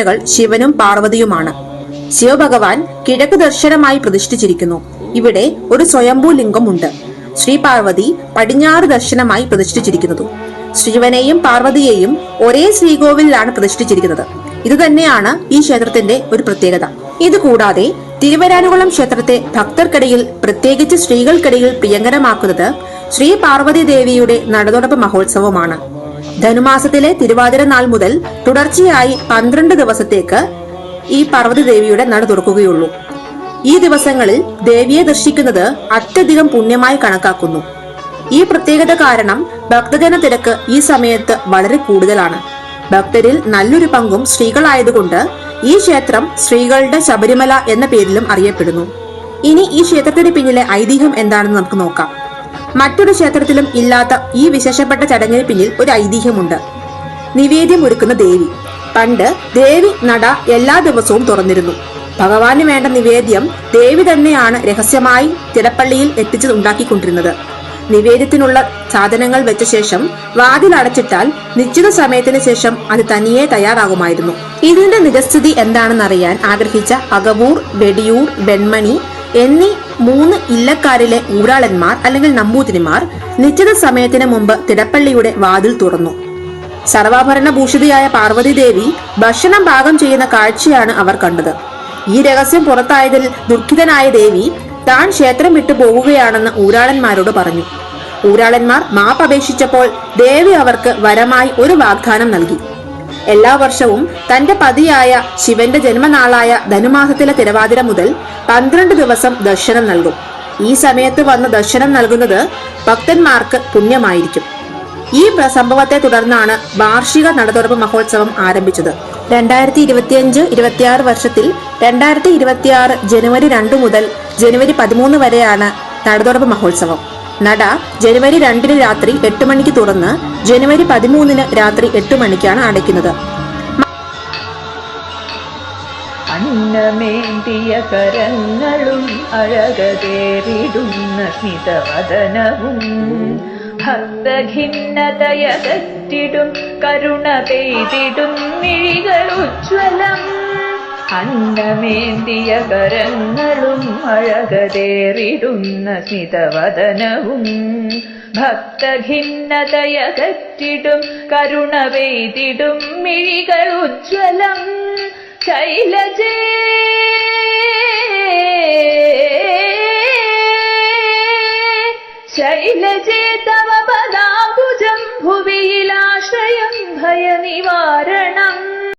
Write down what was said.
പ്രതിഷ്ഠകൾ ശിവനും പാർവതിയുമാണ്. ശിവഭഗവാൻ കിഴക്ക് ദർശനമായി പ്രതിഷ്ഠിച്ചിരിക്കുന്നു. ഇവിടെ ഒരു സ്വയംഭൂ ലിംഗം ഉണ്ട് ശ്രീ പാർവതി പടിഞ്ഞാറ് ദർശനമായി പ്രതിഷ്ഠിച്ചിരിക്കുന്നത്. ശിവനെയും പാർവതിയെയും ഒരേ ശ്രീകോവിലാണ് പ്രതിഷ്ഠിച്ചിരിക്കുന്നത്. ഇത് തന്നെയാണ് ഈ ക്ഷേത്രത്തിന്റെ ഒരു പ്രത്യേകത. ഇതുകൂടാതെ തിരുവരാനുകുളം ക്ഷേത്രത്തെ ഭക്തർക്കിടയിൽ പ്രത്യേകിച്ച് സ്ത്രീകൾക്കിടയിൽ പ്രിയങ്കരമാക്കുന്നത് ശ്രീ പാർവതി ദേവിയുടെ നടതുടപ്പ് മഹോത്സവമാണ്. ധനുമാസത്തിലെ തിരുവാതിര നാൾ മുതൽ തുടർച്ചയായി പന്ത്രണ്ട് ദിവസത്തേക്ക് ഈ പാർവതി ദേവിയുടെ നട തുറക്കുകയുള്ളൂ. ഈ ദിവസങ്ങളിൽ ദേവിയെ ദർശിക്കുന്നത് അത്യധികം പുണ്യമായി കണക്കാക്കുന്നു. ഈ പ്രത്യേകത കാരണം ഭക്തജന തിരക്ക് ഈ സമയത്ത് വളരെ കൂടുതലാണ്. ഭക്തരിൽ നല്ലൊരു പങ്കും സ്ത്രീകളായതുകൊണ്ട് ഈ ക്ഷേത്രം സ്ത്രീകളുടെ ശബരിമല എന്ന പേരിലും അറിയപ്പെടുന്നു. ഇനി ഈ ക്ഷേത്രത്തിന് പിന്നിലെ ഐതിഹ്യം എന്താണെന്ന് നമുക്ക് നോക്കാം. മറ്റൊരു ക്ഷേത്രത്തിലും ഇല്ലാത്ത ഈ വിശേഷപ്പെട്ട ചടങ്ങിന് പിന്നിൽ ഒരു ഐതിഹ്യമുണ്ട്. നിവേദ്യം ഒരുക്കുന്ന ദേവി. പണ്ട് ദേവി നട എല്ലാ ദിവസവും തുറന്നിരുന്നു. ഭഗവാന് വേണ്ട നിവേദ്യം ദേവി തന്നെയാണ് രഹസ്യമായി തിടപ്പള്ളിയിൽ എത്തിച്ച് ഉണ്ടാക്കിക്കൊണ്ടിരുന്നത്. നിവേദ്യത്തിനുള്ള സാധനങ്ങൾ വെച്ച ശേഷം വാതിൽ അടച്ചിട്ടാൽ നിശ്ചിത സമയത്തിന് ശേഷം അത് തനിയെ തയ്യാറാകുമായിരുന്നു. ഇതിന്റെ നിജസ്ഥിതി എന്താണെന്നറിയാൻ ആഗ്രഹിച്ച അകവൂർ വെടിയൂർ വെൺമണി എന്നീ മൂന്ന് ഇല്ലക്കാരിലെ ഊരാളന്മാർ അല്ലെങ്കിൽ നമ്പൂതിരിമാർ നിശ്ചിത സമയത്തിന് മുമ്പ് തിടപ്പള്ളിയുടെ വാതിൽ തുറന്നു. സർവാഭരണ ഭൂഷിതയായ ദേവി ഭക്ഷണം പാകം ചെയ്യുന്ന കാഴ്ചയാണ് അവർ കണ്ടത്. ഈ രഹസ്യം പുറത്തായതിൽ ദുഃഖിതനായ ദേവി താൻ ക്ഷേത്രം വിട്ടു പോവുകയാണെന്ന് ഊരാളന്മാരോട് പറഞ്ഞു. ഊരാളന്മാർ മാപ്പ് അപേക്ഷിച്ചപ്പോൾ ദേവി അവർക്ക് വരമായി ഒരു വാഗ്ദാനം നൽകി. എല്ലാ വർഷവും തന്റെ പതിയായ ശിവന്റെ ജന്മനാളായ ധനുമാസത്തിലെ തിരവാതിര മുതൽ പന്ത്രണ്ട് ദിവസം ദർശനം നൽകും. ഈ സമയത്ത് വന്ന് ദർശനം നൽകുന്നത് ഭക്തന്മാർക്ക് പുണ്യമായിരിക്കും. ഈ സംഭവത്തെ തുടർന്നാണ് വാർഷിക നടതുറപ്പ് മഹോത്സവം ആരംഭിച്ചത്. രണ്ടായിരത്തി ഇരുപത്തിയഞ്ച് ഇരുപത്തിയാറ് വർഷത്തിൽ രണ്ടായിരത്തി ഇരുപത്തിയാറ് ജനുവരി രണ്ട് മുതൽ ജനുവരി പതിമൂന്ന് വരെയാണ് നടതുറപ്പ് മഹോത്സവം. നട ജനുവരി രണ്ടിന് രാത്രി എട്ട് മണിക്ക് തുറന്ന് ജനുവരി പതിമൂന്നിന് രാത്രി എട്ട് മണിക്കാണ് അടയ്ക്കുന്നത്. അന്നമേന്തിയ കരങ്ങളും അഴകതേറിടുന്ന സ്മിതവദനവും ഭക്തഖിന്നതയകറ്റിടും കരുണ പെയ്തിടും മിഴികൾ ഉജ്വലം അന്നമേന്തിയ കരങ്ങളും അഴകതേറിടുന്ന സ്മിതവദനവും ഭക്തഖിന്നതയകറ്റിടും കരുണ വേദിടും മിഴികൾ ഉജ്ജ്വലം ശൈലജേ. ശൈലജേ തവ പദാംബുജം ഭുവിയിലാശ്രയം ഭയനിവാ